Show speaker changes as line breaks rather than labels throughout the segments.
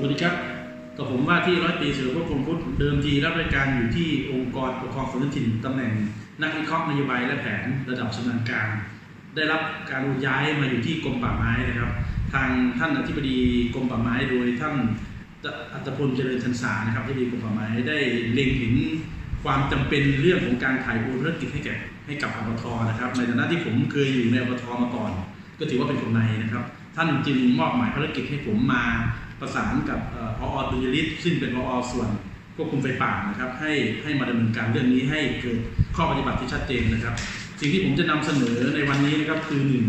สวัสดีครับกับผมว่าที่ร้อยตรีเสือพวกกรมพุทธเดิมทีรับราชการอยู่ที่องค์กรปกครองส่วนท้องถิ่นตำแหน่ง นักวิเคราะห์นโยบายและแผนระดับชำนาญการ ได้รับการย้ายมาอยู่ที่กรมป่าไม้นะครับ ทางท่านอธิบดีกรมป่าไม้โดยท่านอัตพลเจริญชันสานะครับที่ดีกรมป่าไม้ได้เล็งเห็นความจำเป็นเรื่องของการถ่ายโอนธุรกิจให้แก่ให้กับอบทนะครับในฐานะที่ผมเคยอยู่ในอบทมาก่อน ก็ถือว่าเป็นคนในนะครับ ท่านจึงมอบหมายภารกิจให้ผมมา ประสานกับเอ่ออดุลยฤทธิ์ซึ่งเป็นพอส่วนควบคุมไฟป่านะครับให้ให้มาดำเนินการเรื่องนี้ให้เกิดข้อปฏิบัติที่ชัดเจนนะครับ สิ่งที่ผมจะนำเสนอในวันนี้นะครับคือหนึ่ง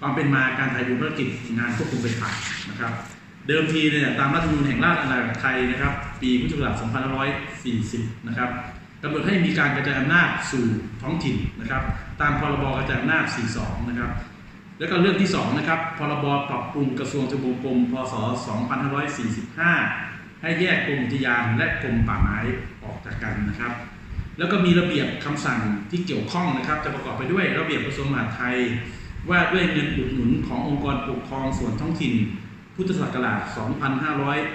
ความเป็นมาการถ่ายโอนภารกิจงานควบคุมไฟป่านะครับ เดิมทีเนี่ยตามรัฐธรรมนูญแห่งราชอาณาจักรไทยนะครับ ปีพุทธศักราช2540 นะครับกำหนดให้มีการกระจายอำนาจสู่ท้องถิ่นนะครับ ตามพรบกระจายอำนาจ 42 นะครับ แล้วก็เรื่องที่2นะครับ พรบปรับปรุงกระทรวงทบวงกรม พศ 2545 ให้แยกกรมอุทยานและกรมป่าไม้ออกจากกันนะครับ แล้วก็มีระเบียบคำสั่งที่เกี่ยวข้องนะครับ จะประกอบไปด้วยระเบียบกระทรวงมหาดไทย ว่าด้วยเงินอุดหนุนขององค์กรปกครองส่วนท้องถิ่น พุทธศักราช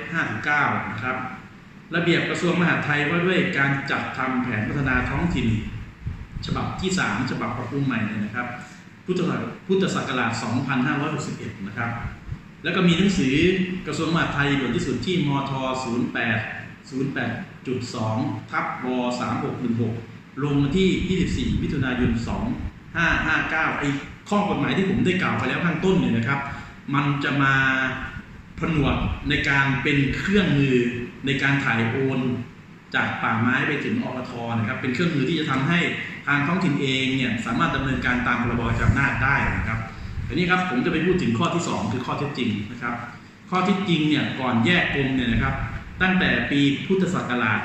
2559 นะครับ ระเบียบกระทรวงมหาดไทยว่าด้วยการจัดทำแผนพัฒนาท้องถิ่น ฉบับที่ 3 ฉบับปรับปรุงใหม่เนี่ยนะครับ พุทธศักพุทธศักราช 2561 นะครับ แล้วก็มีหนังสือกระทรวงมหาดไทยด่วนที่สุดที่มท 08 08.2 ทับว3616 ลงวันที่ 24 มิถุนายน 2559 ไอ้ข้อกฎหมายที่ผมได้กล่าวไปแล้วข้างต้นเนี่ยนะครับ มันจะมาผนวกในการเป็นเครื่องมือในการถ่ายโอนจากป่าไม้ไปถึงอบทนะครับ เป็นเครื่องมือที่จะทำให้ ทางท้องถิ่นเองเนี่ยสามารถดำเนินการตามพรบจำนาจได้นะครับทีนี้ครับผมจะไปพูดถึงข้อที่ 2 คือข้อเท็จจริงนะครับ ข้อท็จจริงเนี่ยก่อนแยกกรมเนี่ยนะครับตั้งแต่ปีพุทธศักราช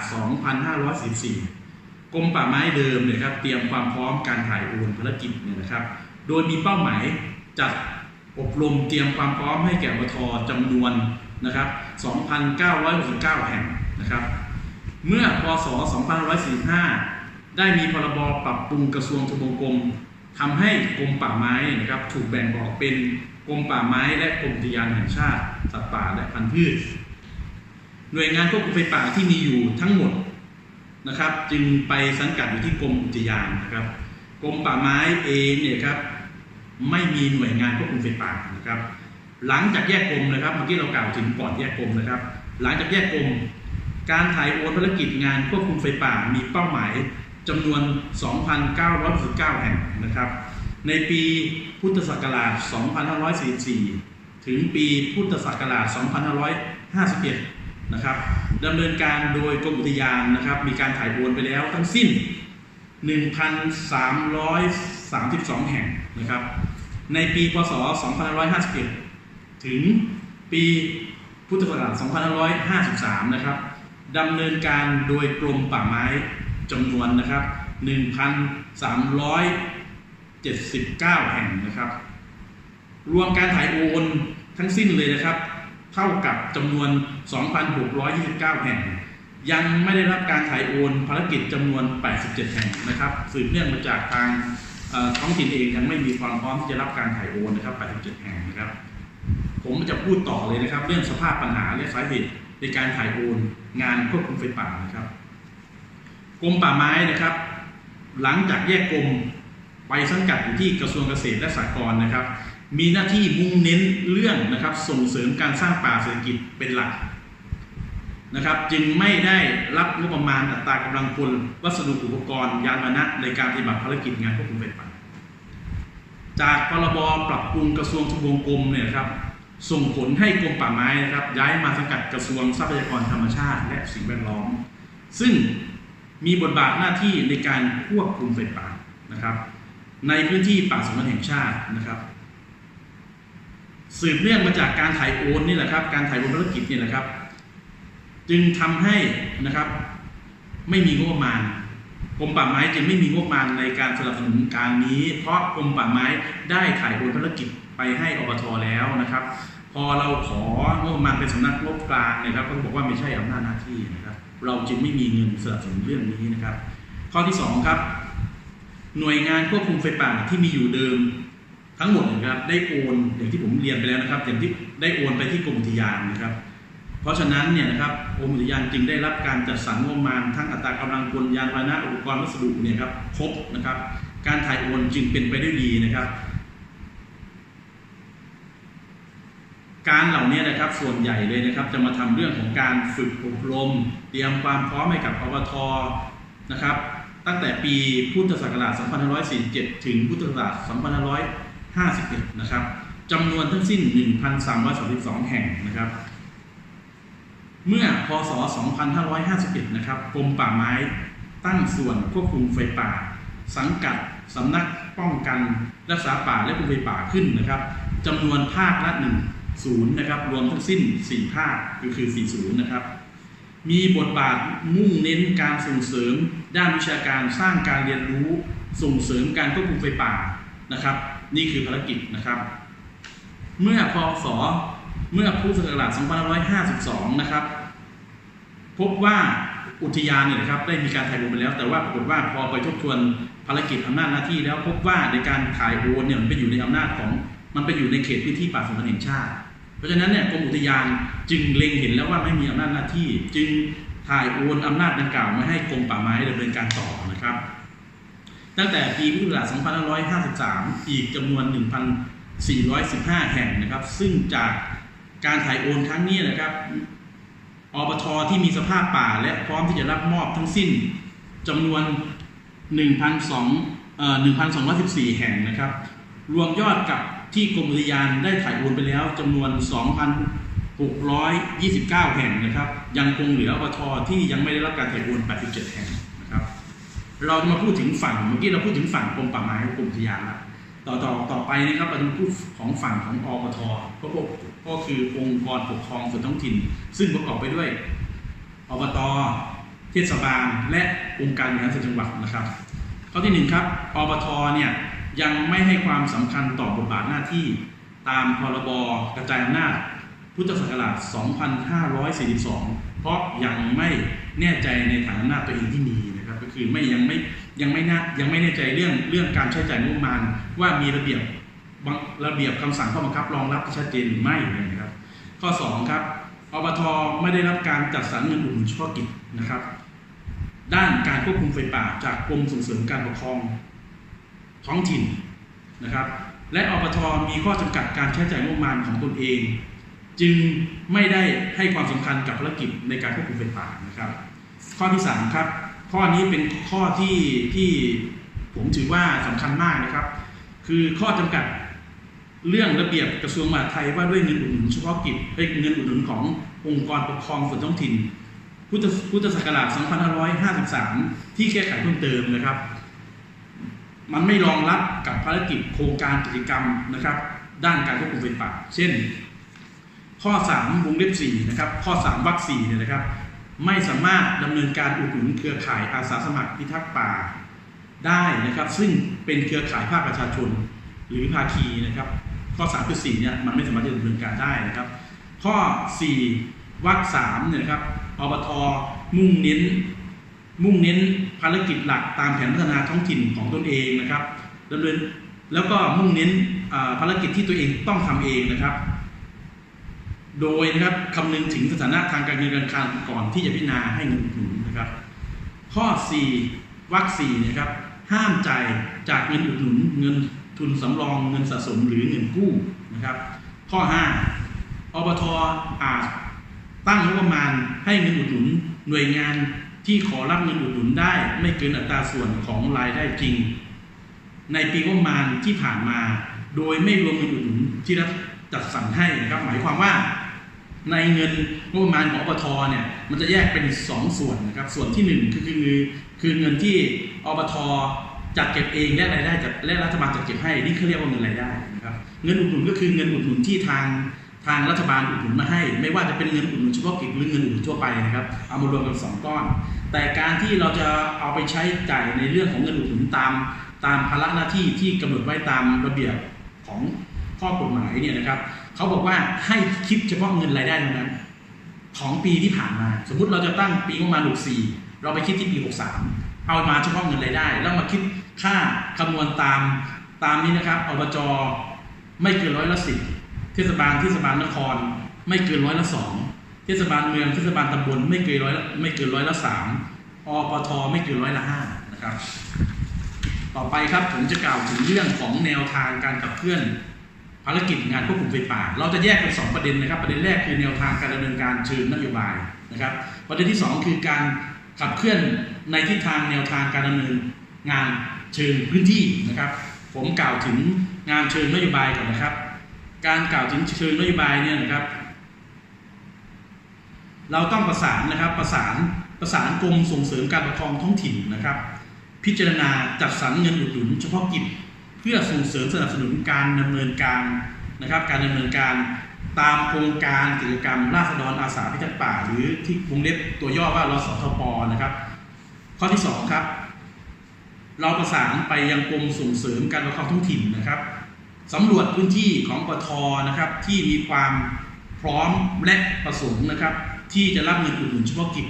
2514 กรมป่าไม้เดิมเนี่ยครับเตรียมความพร้อมการถ่ายโอนภารกิจเนี่ยนะครับ โดยมีเป้าหมายจัดอบรมเตรียมความพร้อมให้แก่บทจำนวนนะครับ 2,969 แห่งนะครับ เมื่อพศ 2545 ได้มีพรบปรับปรุงกระทรวงทบวงกรมทำให้กรมป่าไม้นะครับถูกแบ่งออกเป็นกรมป่าไม้และกรมอุทยานแห่งชาติสัตว์ป่าและพันธุ์พืช หน่วยงานควบคุมไฟป่าที่มีอยู่ทั้งหมดนะครับ จึงไปสังกัดอยู่ที่กรมอุทยานนะครับกรมป่าไม้เองเนี่ยครับไม่มีหน่วยงานควบคุมไฟป่านะครับ หลังจากแยกกรมนะครับเมื่อกี้เรากล่าวถึงก่อนแยกกรมนะครับ หลังจากแยกกรมการถ่ายโอนภารกิจงานควบคุมไฟป่ามีเป้าหมาย จำนวน 2,969 แห่งนะครับ ในปีพุทธศักราช 2544 ถึงปีพุทธศักราช 2551 นะครับดำเนินการโดยกรมอุทยานนะครับ มีการถ่ายโอนไปแล้วทั้งสิ้น 1,332 แห่งนะครับ ในปีพศ 2551 ถึงปีพุทธศักราช 2553 นะครับดำเนินการโดยกรมป่าไม้ จำนวนนะครับ 1,379 แห่งนะครับ รวมการถ่ายโอนทั้งสิ้นเลยนะครับ เท่ากับจำนวน 2,629 แห่ง ยังไม่ได้รับการถ่ายโอนภารกิจจำนวน 87 แห่งนะครับ สืบเนื่องมาจากทางท้องถิ่นเองยังไม่มีความพร้อมที่จะรับการถ่ายโอนนะครับ 87 แห่งนะครับ ผมจะพูดต่อเลยนะครับ เรื่องสภาพปัญหาและสาเหตุในการถ่ายโอนงานควบคุมไฟป่านะครับ กรมป่าไม้นะครับ หลังจากแยกกรมไปสังกัดอยู่ที่กระทรวงเกษตรและสหกรณ์นะครับ มีหน้าที่มุ่งเน้นเรื่องนะครับ ส่งเสริมการสร้างป่าเศรษฐกิจเป็นหลักนะครับ จึงไม่ได้รับงบประมาณอัตรากำลังพลวัสดุอุปกรณ์ ยานพาหนะในการปฏิบัติภารกิจงานควบคุมไฟป่าจากพรบปรับปรุงกระทรวงทบวงกรมเนี่ยนะครับส่งผลให้กรมป่าไม้นะครับ ย้ายมาสังกัดกระทรวงทรัพยากรธรรมชาติ และสิ่งแวดล้อม ซึ่ง มีบทบาทหน้าที่ในการควบคุมไฟป่านะครับ ในพื้นที่ป่าสงวนแห่งชาตินะครับ สืบเนื่องมาจากการถ่ายโอนนี่แหละครับ การถ่ายโอนธุรกิจนี่แหละครับ จึงทำให้นะครับ ไม่มีงบประมาณกรมป่าไม้จึงไม่มีงบประมาณในการสนับสนุนการนี้ เพราะกรมป่าไม้ได้ถ่ายโอนธุรกิจไปให้อบทแล้วนะครับ พอเราของบประมาณเป็นสำนักงบกลางนะครับก็บอกว่าไม่ใช่อำนาจหน้าที่นะครับ เราจึงไม่มีเงินสนับสนุนเรื่องนี้นะครับ ข้อที่สองครับ หน่วยงานควบคุมไฟป่าที่มีอยู่เดิมทั้งหมดนะครับได้โอนอย่างที่ผมเรียนไปแล้วนะครับอย่างที่ได้โอนไปที่กรมอุทยานนะครับ เพราะฉะนั้นเนี่ยนะครับกรมอุทยานจึงได้รับการจัดสรรงบประมาณทั้งอัตรากำลังพลยานพาหนะอุปกรณ์วัสดุเนี่ยครับครบนะครับ การถ่ายโอนจึงเป็นไปได้ดีนะครับ การเหล่านี้นะครับส่วนใหญ่เลยนะครับ จะมาทำเรื่องของการฝึกอบรม เตรียมความพร้อมให้กับอบทนะครับ ตั้งแต่ปีพุทธศักราช 2547 ถึงพุทธศักราช 2551 นะครับจำนวนทั้งสิ้น 1,332 แห่งนะครับ เมื่อพศ 2551 นะครับกรมป่าไม้ตั้งส่วนควบคุมไฟป่า สังกัดสำนักป้องกันรักษาป่าและคุมไฟป่าขึ้นนะครับจำนวนภาคละหนึ่ง ศูนย์นะครับรวมทั้งสิ้น 4 ภาคก็คือ4ศูนย์นะครับ มีบทบาทมุ่งเน้นการส่งเสริม ด้านวิชาการสร้างการเรียนรู้ ส่งเสริมการควบคุมไฟป่านะครับ นี่คือภารกิจนะครับ เมื่อพศเมื่อพุทธศักราช2552 นะครับ พบว่าอุทยานเนี่ยนะครับได้มีการถ่ายโอนไปแล้ว แต่ว่าปรากฏว่าพอไปทบทวนภารกิจอำนาจหน้าที่แล้วพบว่าในการถ่ายโอนเนี่ยมันไปอยู่ในอำนาจของมันไปอยู่ในเขตพื้นที่ป่าสงวนแห่งชาติ เพราะฉะนั้นเนี่ยกรมอุทยานจึงเล็งเห็นแล้วว่าไม่มีอำนาจหน้าที่ จึงถ่ายโอนอำนาจดังกล่าวมาให้กรมป่าไม้ดำเนินการต่อนะครับ ตั้งแต่ปีพุทธศักราช2553 อีกจำนวน 1,415 แห่งนะครับ ซึ่งจากการถ่ายโอนครั้งนี้นะครับอบทที่มีสภาพป่าและพร้อมที่จะรับมอบทั้งสิ้นจำนวน 1,200 1,214 แห่งนะครับ รวมยอดกับ ที่กรมอุทยานได้ถ่ายโอนไปแล้วจำนวน 2,629 แห่งนะครับ ยังคงเหลืออบทที่ยังไม่ได้รับการถ่ายโอน 87 แห่งนะครับ เราจะมาพูดถึงฝั่งเมื่อกี้เราพูดถึงฝั่งกรมป่าไม้กับกรมอุทยานล้วต่อต่อต่อไปนะครับเราจะพูดของฝั่งของอบทก็ก็คือองค์กรปกครองส่วนท้องถิ่น ซึ่งประกอบไปด้วยอบตเทศบาล และองค์การบริหารส่วนจังหวัดนะครับ ข้อที่หนึ่งครับอบทเนี่ย ยังไม่ให้ความสำคัญต่อบทบาทหน้าที่ตามพรบกระจายอำนาจพุทธศักราช 2542 เพราะยังไม่แน่ใจในฐานอำนาจตัวเองที่มีนะครับก็คือไม่ยังไม่ยังไม่น่ายังไม่แน่ใจเรื่องเรื่องการใช้จ่ายงบประมาณ ว่ามีระเบียบบางระเบียบคำสั่งข้อบังคับรองรับที่ชัดเจนหรือไม่นะครับ ข้อ 2 ครับอบทไม่ได้รับการจัดสรรเงินอุดหนุนเฉพาะกิจนะครับ ด้านการควบคุมไฟป่าจากกรมส่งเสริมการปกครอง ท้องถิ่นนะครับ และอบทมีข้อจำกัดการใช้จ่ายงบประมาณของตนเอง จึงไม่ได้ให้ความสำคัญกับภารกิจในการควบคุมไฟป่านะครับ ข้อที่3ครับข้อนี้เป็นข้อที่ที่ผมถือว่าสำคัญมากนะครับ คือข้อจำกัดเรื่องระเบียบกระทรวงมหาดไทยว่าด้วยเงินอุดหนุนเฉพาะกิจเอ้เงินอุดหนุนขององค์กรปกครองส่วนท้องถิ่น พุทธพุทธศักราช 2553 ที่แก้ไขเพิ่มเติมนะครับ มันไม่รองรับกับภารกิจโครงการกิจกรรมนะครับ ด้านการควบคุมไฟป่า เช่น ข้อ 3 วงเล็บ4นะครับ ข้อ 3 วรรค4เนี่ยนะครับ ไม่สามารถดำเนินการอุดหนุนเครือข่ายอาสาสมัครพิทักษ์ป่าได้นะครับ ซึ่งเป็นเครือข่ายภาคประชาชน หรือภาคีนะครับ ข้อ3คือ4เนี่ยมันไม่สามารถจะดำเนินการได้นะครับ ข้อ 4วรรค3เนี่ยนะครับอบทมุ่งเน้น มุ่งเน้นภารกิจหลักตามแผนพัฒนาท้องถิ่นของตนเองนะครับดำเนินแล้วก็มุ่งเน้นภารกิจที่ตัวเองต้องทำเองนะครับ โดยนะครับคำนึงถึงสถานะทางการเงินการคลังก่อนที่จะพิจารณาให้เงินอุดหนุนนะครับ ข้อ 4วรรค4นะครับห้ามจ่ายจากเงินอุดหนุนเงินทุนสำรองเงินสะสมหรือเงินกู้นะครับ ข้อ 5อบทอาจตั้งงบประมาณให้เงินอุดหนุนหน่วยงาน ที่ขอรับเงินอุดหนุนได้ไม่เกินอัตราส่วนของรายได้จริง ในปีงบประมาณที่ผ่านมา โดยไม่รวมเงินอุดหนุนที่รัฐจัดสรรให้นะครับ หมายความว่า ในเงินงบประมาณของอบทเนี่ยมันจะแยกเป็น 2 ส่วนนะครับ ส่วนที่1คือคือคือเงินที่อบทจัดเก็บเองและรายได้จากและรัฐบาลจัดเก็บให้นี่เขาเรียกว่าเงินรายได้นะครับ เงินอุดหนุนก็คือเงินอุดหนุนที่ทางทางรัฐบาลอุดหนุนมาให้ ไม่ว่าจะเป็นเงินอุดหนุนเฉพาะกิจหรือเงินอุดหนุนทั่วไปนะครับเอามารวมกันสองก้อน แต่การที่เราจะเอาไปใช้จ่ายในเรื่องของเงินอุดหนุนตาม ตามภาระหน้าที่ที่กำหนดไว้ตามระเบียบของข้อกฎหมายเนี่ยนะครับเขาบอกว่าให้คิดเฉพาะเงินรายได้เท่านั้น ของปีที่ผ่านมา สมมุติเราจะตั้งปีประมาณ64 เราไปคิดที่ปี 63 เอามาเฉพาะเงินรายได้ แล้วมาคิดค่าคำนวณตามตามนี้นะครับอบจไม่เกินร้อยละสิบเทศบาลเทศบาลนครไม่เกินร้อยละสอง เทศบาลเมืองเทศบาลตำบลไม่เกินร้อยไม่เกินร้อยละสามอปทไม่เกินร้อยละห้านะครับ ต่อไปครับผมจะกล่าวถึงเรื่องของแนวทางการขับเคลื่อนภารกิจงานควบคุมไฟป่า เราจะแยกเป็นสองประเด็นนะครับ ประเด็นแรกคือแนวทางการดำเนินการเชิงนโยบายนะครับ ประเด็นที่สองคือการขับเคลื่อนในทิศทางแนวทางการดำเนินงานเชิงพื้นที่นะครับ ผมกล่าวถึงงานเชิงนโยบายก่อนนะครับ การกล่าวถึงเชิงนโยบายเนี่ยนะครับ เราต้องประสานนะครับประสานประสานกรมส่งเสริมการปกครองท้องถิ่นนะครับ พิจารณาจัดสรรเงินอุดหนุนเฉพาะกิจ เพื่อส่งเสริมสนับสนุนการดำเนินการนะครับ การดำเนินการตามโครงการกิจกรรมราษฎรอาสาพิทักษ์ป่า หรือที่วงเล็บตัวย่อว่ารสทปนะครับ ข้อที่สองครับ เราประสานไปยังกรมส่งเสริมการปกครองท้องถิ่นนะครับสำรวจพื้นที่ของปทนะครับที่มีความพร้อมและประสงค์นะครับ ที่จะรับเงินอุดหนุนเฉพาะกิจ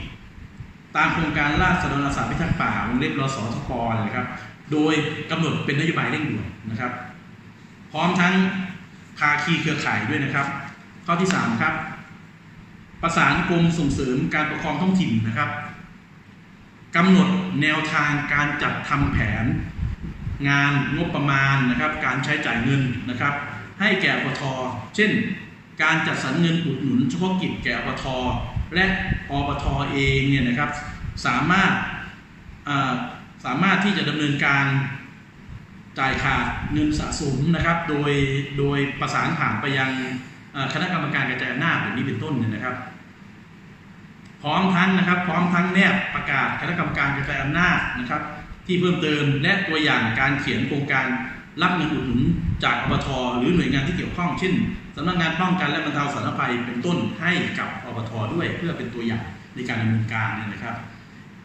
ตามโครงการราษฎรอาสาพิทักษ์ป่าวงเล็บรสทปนะครับ โดยกำหนดเป็นนโยบายเร่งด่วนนะครับ พร้อมทั้งภาคีเครือข่ายด้วยนะครับ ข้อที่ 3 ครับ ประสานกรมส่งเสริมการปกครองท้องถิ่นนะครับกำหนดแนวทางการจัดทำแผน งานงบประมาณนะครับ การใช้จ่ายเงินนะครับ ให้แก่ปทเช่น การจัดสรรเงินอุดหนุนเฉพาะกิจแก่อปทและอปทเองเนี่ยนะครับสามารถาสามารถที่จะดำเนินการจ่ายขาดเงินสะสมนะครับ โดยโดยประสานผ่านไปยังคณะกรรมการกระจายอำนาจแบบนี้เป็นต้นเนี่ยนะครับ พร้อมทั้งนะครับ พร้อมทั้งแนบประกาศคณะกรรมการกระจายอำนาจนะครับ ที่เพิ่มเติมและตัวอย่างการเขียนโครงการ รับเงินอุดหนุนจากอบทหรือหน่วยงานที่เกี่ยวข้องเช่นสำนักงานป้องกันและบรรเทาสาธารณภัยเป็นต้นให้กับอบทด้วย เพื่อเป็นตัวอย่างในการดำเนินการนะครับ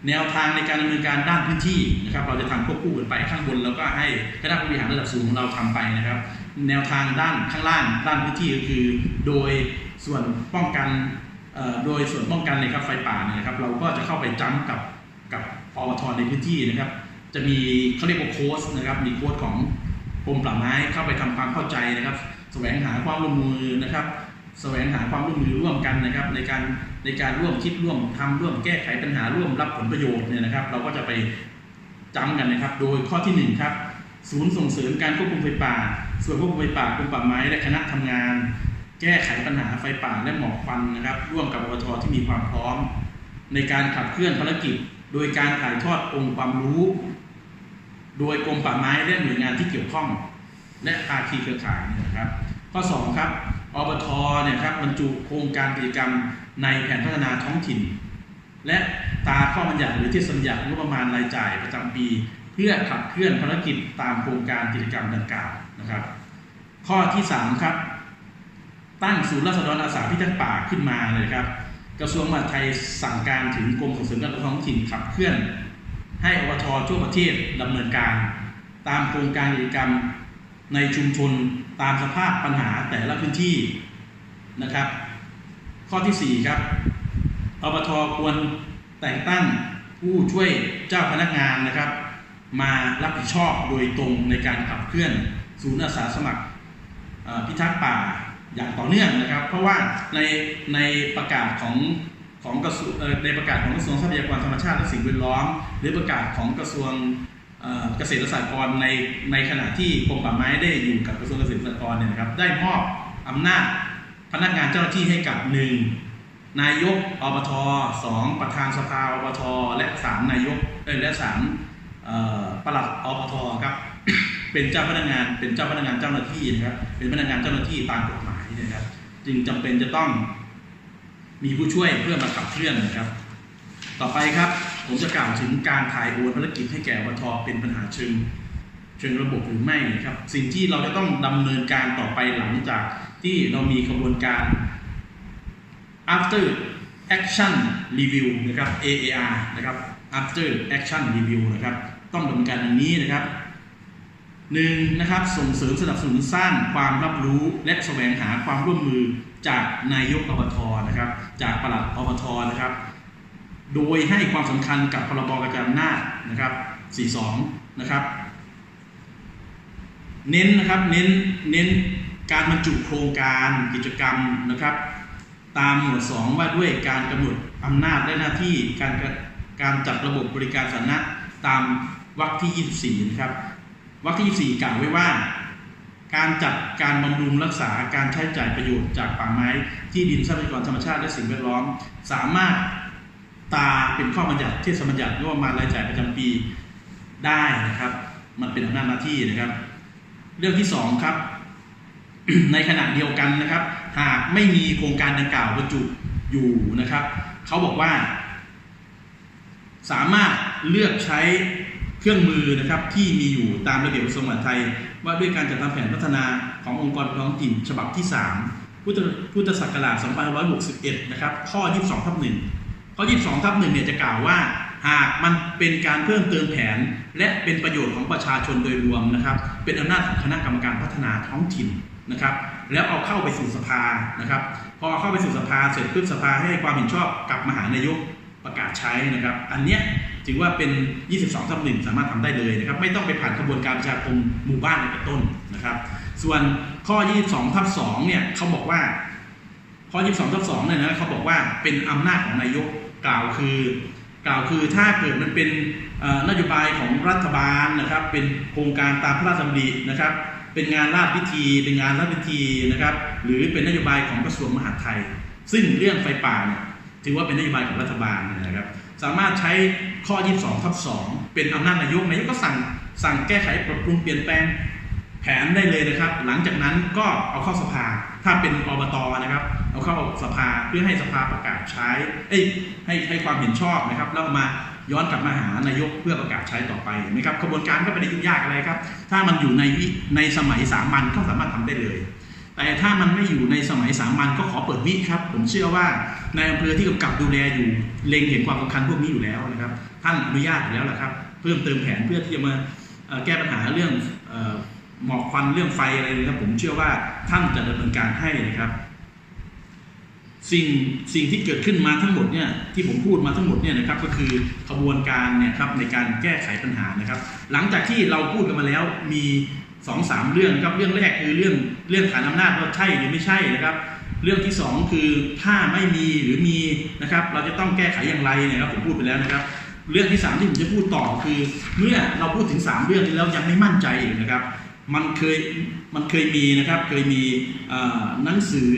แนวทางในการดำเนินการด้านพื้นที่นะครับ เราจะทำควบคู่กันไปข้างบนแล้วก็ให้คณะผู้บริหารระดับสูงของเราทำไปนะครับ แนวทางด้านข้างล่างด้านพื้นที่ก็คือ โดยส่วนป้องกันโดยส่วนป้องกันเลยครับไฟป่าเนี่ยนะครับ เราก็จะเข้าไปจ้ำกับกับอบทในพื้นที่นะครับ จะมีเขาเรียกว่าโค้ชนะครับมีโค้ชของ กรมป่าไม้เข้าไปทำความเข้าใจนะครับ แสวงหาความร่วมมือนะครับ แสวงหาความร่วมมือร่วมกันนะครับ ในการในการร่วมคิดร่วมทำร่วมแก้ไขปัญหาร่วมรับผลประโยชน์เนี่ยนะครับ เราก็จะไปจำกันนะครับ โดยข้อที่หนึ่งครับศูนย์ส่งเสริมการควบคุมไฟป่า ส่วนควบคุมไฟป่ากรมป่าไม้และคณะทำงาน แก้ไขปัญหาไฟป่าและหมอกควันนะครับ ร่วมกับอบทที่มีความพร้อม ในการขับเคลื่อนภารกิจ โดยการถ่ายทอดองค์ความรู้ โดยกรมป่าไม้และหน่วยงานที่เกี่ยวข้อง และภาคีเครือข่ายนะครับ ข้อ 2 ครับอบทเนี่ยครับบรรจุโครงการกิจกรรมในแผนพัฒนาท้องถิ่น และตาข้อบัญญัติหรือที่สัญญัติงบประมาณรายจ่ายประจำปี เพื่อขับเคลื่อนภารกิจตามโครงการกิจกรรมดังกล่าวนะครับ ข้อที่ 3 ครับ ตั้งศูนย์ราษฎรอาสาพิทักษ์ป่าขึ้นมาเลยครับ กระทรวงมหาดไทยสั่งการถึงกรมส่งเสริมการปกครองท้องถิ่นขับเคลื่อน ให้อบททั่วประเทศดำเนินการ ตามโครงการกิจกรรมในชุมชนตามสภาพปัญหาแต่ละพื้นที่นะครับ ข้อที่ 4 ครับอบทควรแต่งตั้งผู้ช่วยเจ้าพนักงานนะครับ มารับผิดชอบโดยตรงในการขับเคลื่อนศูนย์อาสาสมัครพิทักษ์ป่าอย่างต่อเนื่องนะครับ เพราะว่าในในประกาศของ ของกระทรวงในประกาศของกระทรวงทรัพยากรธรรมชาติและสิ่งแวดล้อม หรือประกาศของกระทรวงเกษตรและสหกรณ์ในในขณะที่กรมป่าไม้ได้อยู่กับกระทรวงเกษตรและสหกรณ์เนี่ยนะครับได้มอบอำนาจพนักงานเจ้าหน้าที่ให้กับหนึ่งนายกอบทสองประธานสภาอบทและสามนายกและสามเอ่อปลัดอบทครับเป็นเจ้าพนักงานเป็นเจ้าพนักงานเจ้าหน้าที่นะครับเป็นพนักงานเจ้าหน้าที่ตามกฎหมายนะครับจึงจำเป็นจะต้อง มีผู้ช่วยเพื่อมาขับเคลื่อนนะครับ ต่อไปครับผมจะกล่าวถึงการถ่ายโอนภารกิจให้แก่อบทเป็นปัญหาเชิงเชิงระบบหรือไม่นะครับ สิ่งที่เราจะต้องดำเนินการต่อไปหลังจากที่เรามีกระบวนการ after action review นะครับ AAR นะครับ after action review นะครับ ต้องดำเนินการอย่างนี้นะครับหนึ่งนะครับส่งเสริมสนับสนุนสร้างความรับรู้และแสวงหาความร่วมมือ จากนายกอบทนะครับ จากปลัดอบทนะครับ โดยให้ความสำคัญกับพรบกระจายอำนาจนะครับ 42 นะครับ เน้นนะครับ เน้น เน้นการบรรจุโครงการกิจกรรมนะครับ ตามหมวด 2 ว่าด้วยการกำหนดอำนาจและหน้าที่การการจัดระบบบริการสาธารณะตามวรรคที่ 24 นะครับวรรคที่ 24 กล่าวไว้ว่า การจัดการบำรุงรักษาการใช้จ่ายประโยชน์จากป่าไม้ ที่ดินทรัพยากรธรรมชาติและสิ่งแวดล้อม สามารถตาเป็นข้อบัญญัติเทศบัญญัติงบประมาณรายจ่ายประจำปีได้นะครับ มันเป็นอำนาจหน้าที่นะครับ เรื่องที่สองครับ ในขณะเดียวกันนะครับ หากไม่มีโครงการดังกล่าวบรรจุอยู่นะครับเขาบอกว่า สามารถเลือกใช้ เครื่องมือนะครับที่มีอยู่ตามระเบียบกระทรวงมหาดไทย ว่าด้วยการจัดทำแผนพัฒนาขององค์กรท้องถิ่นฉบับที่ 3 พุทธพุทธศักราช2561 นะครับ ข้อ 22ทับ1ข้อ 22ทับ1เนี่ยจะกล่าวว่า หากมันเป็นการเพิ่มเติมแผน และเป็นประโยชน์ของประชาชนโดยรวมนะครับ เป็นอำนาจของคณะกรรมการพัฒนาท้องถิ่นนะครับแล้วเอาเข้าไปสู่สภานะครับ พอเข้าไปสู่สภาเสร็จปุ๊บสภาให้ความเห็นชอบกับมหานายกประกาศใช้นะครับ อันเนี้ย ถือว่าเป็น 22ทับหนึ่งสามารถทำได้เลยนะครับ ไม่ต้องไปผ่านกระบวนการประชาคมหมู่บ้านเป็นต้นนะครับ ส่วนข้อ 22ทับ2เนี่ยเขาบอกว่า ข้อ 22ทับ2เนี่ยนะเขาบอกว่าเป็นอำนาจของนายกกล่าวคือกล่าวคือถ้าเกิดมันเป็นนโยบายของรัฐบาลนะครับ เป็นโครงการตามพระราชดำรินะครับ เป็นงานราชพิธี เป็นงานราชพิธีนะครับ หรือเป็นนโยบายของกระทรวงมหาดไทย ซึ่งเรื่องไฟป่าเนี่ยถือว่าเป็นนโยบายของรัฐบาลนะครับ สามารถใช้ ข้อ 22ทับ2เป็นอำนาจนายกนายกก็สั่งสั่งแก้ไขปรับปรุงเปลี่ยนแปลงแผนได้เลยนะครับ หลังจากนั้นก็เอาเข้าสภา ถ้าเป็นอบตนะครับ เอาเข้าสภาเพื่อให้สภาประกาศใช้ เอ้ยให้ให้ความเห็นชอบนะครับ แล้วมาย้อนกลับมาหานายกเพื่อประกาศใช้ต่อไปนะครับกระบวนการก็ไม่ได้ยุ่งยากอะไรครับ ถ้ามันอยู่ในวิในสมัยสามัญก็สามารถทำได้เลย แต่ถ้ามันไม่อยู่ในสมัยสามัญก็ขอเปิดวิครับ ผมเชื่อว่าในอำเภอที่กำกับดูแลอยู่เล็งเห็นความสำคัญพวกนี้อยู่แล้วนะครับ ท่านอนุญาตอยู่แล้วแหละครับ เพิ่มเติมแผนเพื่อที่จะมาแก้ปัญหาเรื่องเหมอกควันเรื่องไฟอะไรนะครับ ผมเชื่อว่าท่านจะดำเนินการให้นะครับ สิ่งสิ่งที่เกิดขึ้นมาทั้งหมดเนี่ยที่ผมพูดมาทั้งหมดเนี่ยนะครับก็คือขบวนการเนี่ยครับในการแก้ไขปัญหานะครับ หลังจากที่เราพูดกันมาแล้วมี สองสามเรื่องครับเรื่องแรกคือเรื่องเรื่องฐานอำนาจว่าใช่หรือไม่ใช่นะครับ เรื่องที่สองคือถ้าไม่มีหรือมีนะครับ เราจะต้องแก้ไขอย่างไรเนี่ยครับผมพูดไปแล้วนะครับ เรื่องที่สามที่ผมจะพูดต่อคือ เมื่อเราพูดถึงสามเรื่องนี้แล้วยังไม่มั่นใจอีกนะครับ มันเคยมันเคยมีนะครับเคยมีหนังสือ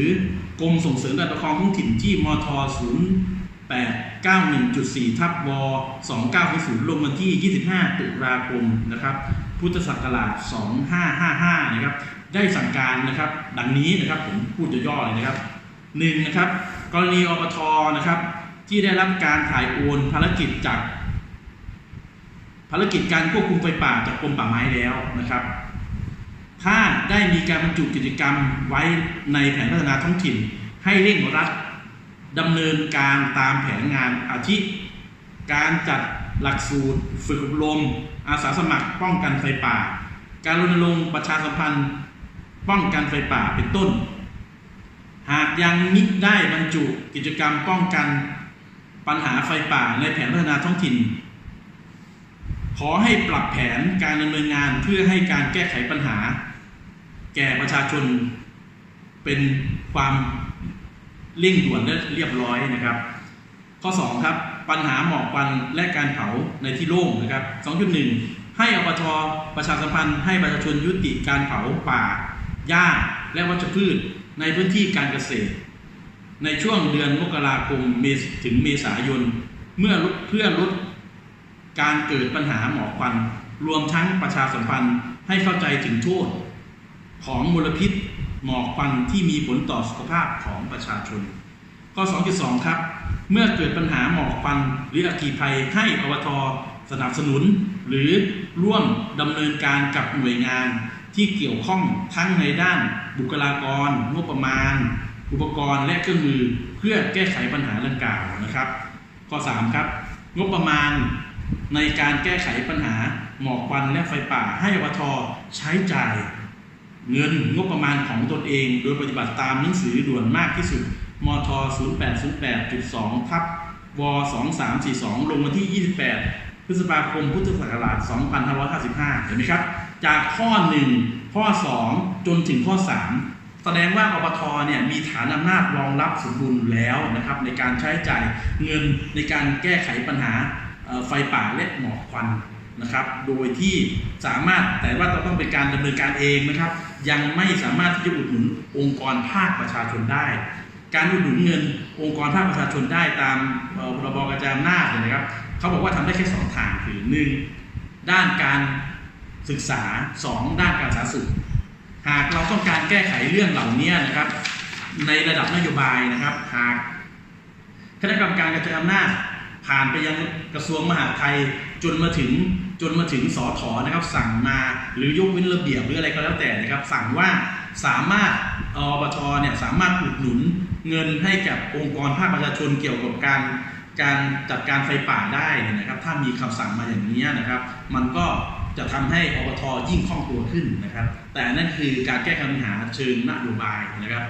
กรมส่งเสริมการปกครองท้องถิ่นที่มท0891.4ทับว2900ลงวันที่ 25 ตุลาคมนะครับ พุทธศักราช 2555 นะครับ ได้สั่งการนะครับ ดังนี้นะครับผมพูดย่อๆเลยนะครับหนึ่งนะครับ กรณีอปทนะครับ ที่ได้รับการถ่ายโอนภารกิจจาก ภารกิจการควบคุมไฟป่าจากกรมป่าไม้แล้วนะครับ ถ้าได้มีการบรรจุกิจกรรมไว้ในแผนพัฒนาท้องถิ่น ให้เร่งรัดดำเนินการตามแผนงานอาทิการจัดหลักสูตรฝึกอบรม อาสาสมัครป้องกันไฟป่า การรณรงค์ประชาสัมพันธ์ ป้องกันไฟป่าเป็นต้น หากยังมิได้บรรจุกิจกรรมป้องกันปัญหาไฟป่าในแผนพัฒนาท้องถิ่น ขอให้ปรับแผนการดำเนินงานเพื่อให้การแก้ไขปัญหา แก่ประชาชนเป็นความเร่งด่วนและเรียบร้อยนะครับ ข้อ 2 ครับ ปัญหาหมอกควันและการเผาในที่โล่งนะครับ 2.1 ให้อบทประชาสัมพันธ์ให้ประชาชนยุติการเผาป่าหญ้าและวัชพืชในพื้นที่การเกษตร ในช่วงเดือนมกราคมเมษถึงเมษายน เมื่อเพื่อลดการเกิดปัญหาหมอกควัน รวมทั้งประชาสัมพันธ์ให้เข้าใจถึงโทษของมลพิษหมอกควันที่มีผลต่อสุขภาพของประชาชน ข้อ 2.2 ครับ เมื่อเกิดปัญหาหมอกควันหรืออัคคีภัยให้อบทสนับสนุน หรือร่วมดำเนินการกับหน่วยงานที่เกี่ยวข้องทั้งในด้านบุคลากร งบประมาณ อุปกรณ์และเครื่องมือเพื่อแก้ไขปัญหาดังกล่าวนะครับ ข้อ 3 ครับ งบประมาณในการแก้ไขปัญหาหมอกควันและไฟป่าให้อบทใช้จ่าย เงินงบประมาณของตนเอง โดยปฏิบัติตามหนังสือด่วนมากที่สุด มท 0808.2ทับว2342 ลงวันที่ 28 พฤษภาคม พุทธศักราช 2555 เห็นไหมครับ จากข้อ 1 ข้อ 2 จนถึงข้อ 3 แสดงว่าอบทเนี่ยมีฐานอำนาจรองรับสมบูรณ์แล้วนะครับในการใช้จ่ายเงินในการแก้ไขปัญหาไฟป่าและหมอกควันนะครับ โดยที่สามารถแต่ว่าต้องเป็นการดำเนินการเองนะครับ ยังไม่สามารถที่จะอุดหนุนองค์กรภาคประชาชนได้ การอุดหนุนเงินองค์กรภาคประชาชนได้ตามพรบกระจายอำนาจเนี่ยนะครับเขาบอกว่าทำได้แค่สองทางคือหนึ่งด้านการศึกษาสองด้านการสาธารณสุข หากเราต้องการแก้ไขเรื่องเหล่านี้นะครับ ในระดับนโยบายนะครับ หากคณะกรรมการกระจายอำนาจผ่านไปยังกระทรวงมหาดไทยจนมาถึงจนมาถึงสอถอนะครับ สั่งมาหรือยกเว้นระเบียบหรืออะไรก็แล้วแต่นะครับ สั่งว่าสามารถอบชเนี่ยสามารถอุดหนุน เงินให้กับองค์กรภาคประชาชนเกี่ยวกับการการจัดการไฟป่าได้เนี่ยนะครับ ถ้ามีคำสั่งมาอย่างนี้นะครับ มันก็จะทำให้อบทยิ่งคล่องตัวขึ้นนะครับ แต่นั่นคือการแก้ไขปัญหาเชิงนโยบายนะครับ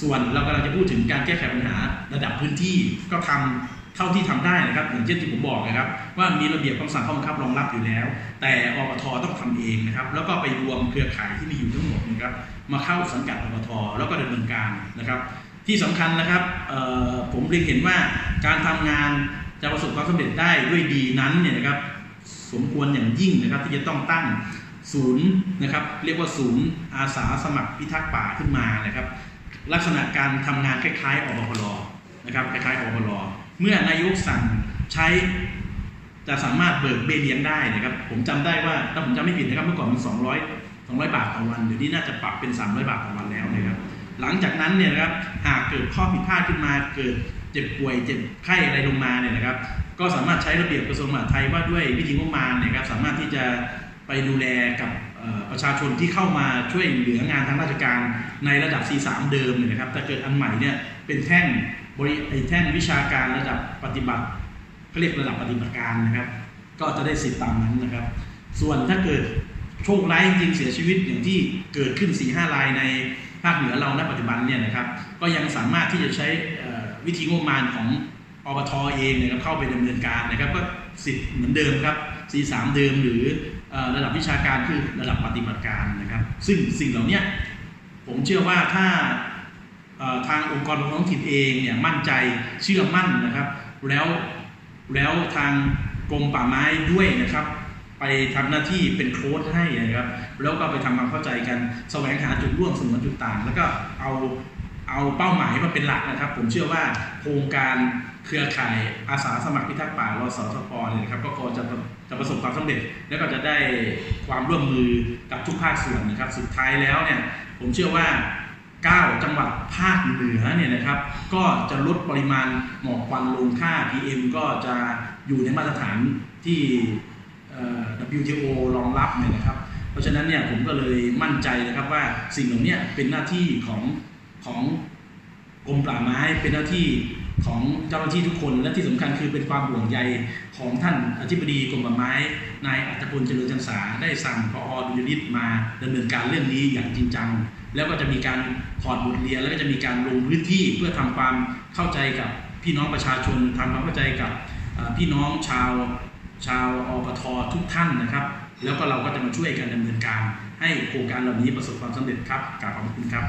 ส่วนเรากำลังจะพูดถึงการแก้ไขปัญหาระดับพื้นที่ก็ทำเท่าที่ทำได้นะครับอย่างเช่นที่ผมบอกนะครับ ว่ามีระเบียบคำสั่งข้อบังคับรองรับอยู่แล้ว แต่อบทต้องทำเองนะครับ แล้วก็ไปรวมเครือข่ายที่มีอยู่ทั้งหมดนะครับ มาเข้าสังกัดอบทแล้วก็ดำเนินการนะครับ ที่สำคัญนะครับผมเรียนเห็นว่าการทำงานจะประสบความสำเร็จได้ด้วยดีนั้นเนี่ยนะครับสมควรอย่างยิ่งนะครับที่จะต้องตั้งศูนย์นะครับเรียกว่าศูนย์อาสาสมัครพิทักษ์ป่าขึ้นมานะครับ ลักษณะการทำงานคล้ายๆอบพลนะครับคล้ายๆอบพลเมื่อนายกสั่งใช้จะสามารถเบิกเบี้ยเลี้ยงได้นะครับ ผมจำได้ว่าถ้าผมจำไม่ผิดนะครับเมื่อก่อนมัน200 200 บาทต่อวันเดี๋ยวนี้น่าจะปรับเป็น 300 บาทต่อวันแล้วนะครับ หลังจากนั้นเนี่ยนะครับหากเกิดข้อผิดพลาดขึ้นมาเกิดเจ็บป่วยเจ็บไข้อะไรลงมาเนี่ยนะครับ ก็สามารถใช้ระเบียบกระทรวงมหาดไทยว่าด้วยวิธีงบประมาณเนี่ยครับ สามารถที่จะไปดูแลกับประชาชนที่เข้ามาช่วยเหลืองานทางราชการในระดับ C3 เดิมเนี่ยนะครับ แต่เกิดอันใหม่เนี่ยเป็นแท่งบริไอ้แท่งวิชาการระดับปฏิบัติเขาเรียกระดับปฏิบัติการนะครับ ก็จะได้สิทธิ์ตามนั้นนะครับ ส่วนถ้าเกิดโชคร้ายจริงเสียชีวิตอย่างที่เกิดขึ้น4ีหรายใน ภาคเหนือเราณปัจจุบันเนี่ยนะครับก็ยังสามารถที่จะใช้วิธีงบประมาณของอบทเองเนี่ยครับเข้าไปดำเนินการนะครับก็สิทธิ์เหมือนเดิมครับ C3 เดิมหรือระดับวิชาการคือระดับปฏิบัติการนะครับ ซึ่งสิ่งเหล่านี้ผมเชื่อว่าถ้าทางองค์กรปกครองท้องถิ่นเองเนี่ยมั่นใจเชื่อมั่นนะครับ แล้วแล้วทางกรมป่าไม้ด้วยนะครับ ไปทำหน้าที่เป็นโค้ดให้นะครับ แล้วก็ไปทำความเข้าใจกันแสวงหาจุดร่วมสมวนจุดต่าง แล้วก็เอาเอาเป้าหมายมาเป็นหลักนะครับ ผมเชื่อว่าโครงการเครือข่ายอาสาสมัครพิทักษ์ป่ารสสปเนี่ยนะครับ ก็คงจะจะประสบความสำเร็จ แล้วก็จะได้ความร่วมมือกับทุกภาคส่วนนะครับ สุดท้ายแล้วเนี่ยผมเชื่อว่า9 จังหวัดภาคเหนือเนี่ยนะครับ ก็จะลดปริมาณหมอกควันลงค่า PM ก็จะอยู่ในมาตรฐานที่ WTO รองรับเนี่ยนะครับ เพราะฉะนั้นเนี่ยผมก็เลยมั่นใจนะครับว่าสิ่งเหล่านี้เป็นหน้าที่ของของกรมป่าไม้เป็นหน้าที่ของเจ้าหน้าที่ทุกคนและที่สำคัญคือเป็นความห่วงใยของท่านอธิบดีกรมป่าไม้นายอัตพลเจริญจันสาได้สั่งพอดุลยฤทธิ์มาดำเนินการเรื่องนี้อย่างจริงจัง แล้วก็จะมีการถอดบทเรียนแล้วก็จะมีการลงพื้นที่เพื่อทำความเข้าใจกับพี่น้องประชาชนทำความเข้าใจกับพี่น้องชาว ชาวอปททุกท่านนะครับ แล้วก็เราก็จะมาช่วยกันดำเนินการ ให้โครงการเหล่านี้ประสบความสำเร็จครับกราบขอบคุณครับ